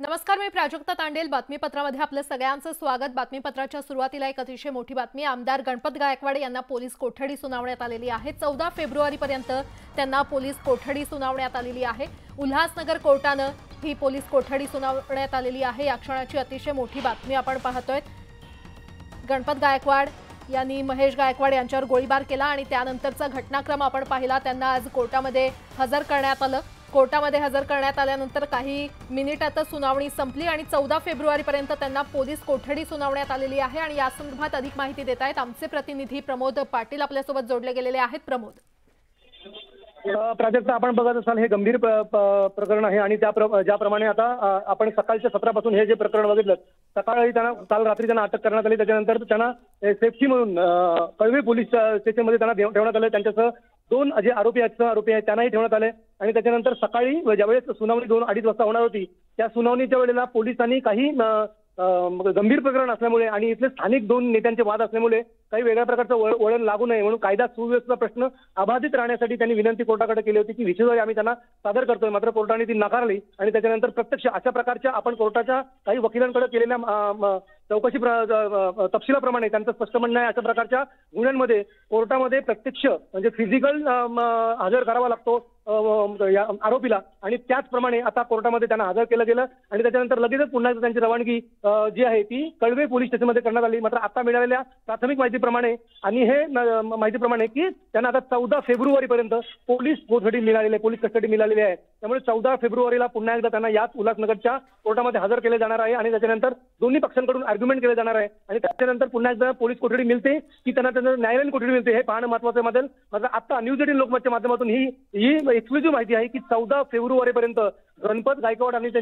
नमस्कार मी प्राजक्ता तांडेल. बातमीपत्रामध्ये आपलं सगळ्यांचं स्वागत. बातमीपत्राच्या सुरुवातीला एक अतिशय मोठी बातमी. आमदार गणपत गायकवाड यांना पोलीस कोठडी सुनावण्यात आलेली आहे. चौदा फेब्रुवारीपर्यंत त्यांना पोलीस कोठडी सुनावण्यात आलेली आहे. उल्हासनगर कोर्टानं ही पोलीस कोठडी सुनावण्यात आलेली आहे. या क्षणाची अतिशय मोठी बातमी आपण पाहतोय. गणपत गायकवाड यांनी महेश गायकवाड यांच्यावर गोळीबार केला आणि त्यानंतरचा घटनाक्रम आपण पाहिला. त्यांना आज कोर्टामध्ये हजर करण्यात आलं. कोर्टामध्ये हजर करण्यात आल्यानंतर काही मिनिटातच सुनावणी संपली आणि चौदा फेब्रुवारीपर्यंत त्यांना पोलीस कोठडी सुनावण्यात आलेली आहे आणि या संदर्भात अधिक माहिती देत आहेत आमचे प्रतिनिधी प्रमोद पाटील आपल्यासोबत जोडले गेलेले आहेत. प्रमोद. अ, प्राजक्ता आपण बघत असाल हे गंभीर प्रकरण आहे आणि त्या ज्याप्रमाणे आता आपण सकाळच्या सत्रापासून हे जे प्रकरण बघितलं सकाळी त्यांना काल रात्री त्यांना अटक करण्यात आली. त्याच्यानंतर त्यांना सेफ्टी म्हणून कळवे पोलीस स्टेशनमध्ये त्यांना ठेवण्यात आलं. त्यांच्यासह दोन जे आरोपी आहेत आरोपी आहेत त्यांनाही ठेवण्यात आले. आणि त्याच्यानंतर सकाळी ज्यावेळेस सुनावणी दोन अडीच वाजता होणार होती त्या सुनावणीच्या वेळेला पोलिसांनी काही गंभीर प्रकरण असल्यामुळे आणि इथले स्थानिक दोन नेत्यांचे वाद असल्यामुळे काही वेगळ्या प्रकारचं वळ- वळण लागू नये म्हणून कायदा सुव्यवस्थेचा प्रश्न अबाधित राहण्यासाठी त्यांनी विनंती कोर्टाकडे केली होती की विशेष आम्ही त्यांना सादर करतोय. मात्र कोर्टाने ती नाकारली आणि त्याच्यानंतर प्रत्यक्ष अशा प्रकारच्या आपण कोर्टाच्या काही वकिलांकडे केलेल्या चौकशी प्र- तपशिलाप्रमाणे त्यांचं स्पष्ट म्हणणं आहे. अशा प्रकारच्या गुन्ह्यांमध्ये कोर्टामध्ये प्रत्यक्ष म्हणजे फिजिकल हजर करावा लागतो. आरोपीला. आणि त्याचप्रमाणे आता कोर्टामध्ये त्यांना हजर केलं गेलं आणि त्याच्यानंतर लगेचच पुन्हा एकदा त्यांची रवानगी जी आहे ती कळवे पोलीस स्टेशनमध्ये करण्यात आली. मात्र आता मिळालेल्या प्राथमिक माहितीप्रमाणे आणि हे माहितीप्रमाणे की त्यांना आता चौदा फेब्रुवारीपर्यंत पोलीस कोठडी मिळालेली आहे पोलीस कस्टडी मिळालेली आहे. त्यामुळे चौदा फेब्रुवारीला पुन्हा एकदा त्यांना याच उल्हासनगरच्या कोर्टामध्ये हजर केले जाणार आहे आणि त्याच्यानंतर दोन्ही पक्षांकडून आर्ग्युमेंट केले जाणार आहे. आणि त्याच्यानंतर पुन्हा एकदा पोलीस कोठडी मिळते की त्यांना त्यांना न्यायालयीन कोठडी मिळते हे पाहणं महत्वाचं आहे मात्र आता न्यूज एटीन लोकमतच्या माध्यमातून ही ही एक्सक्लुझिव्ह माहिती आहे की चौदा फेब्रुवारीपर्यंत गणपत गायकवाड आणि त्यांची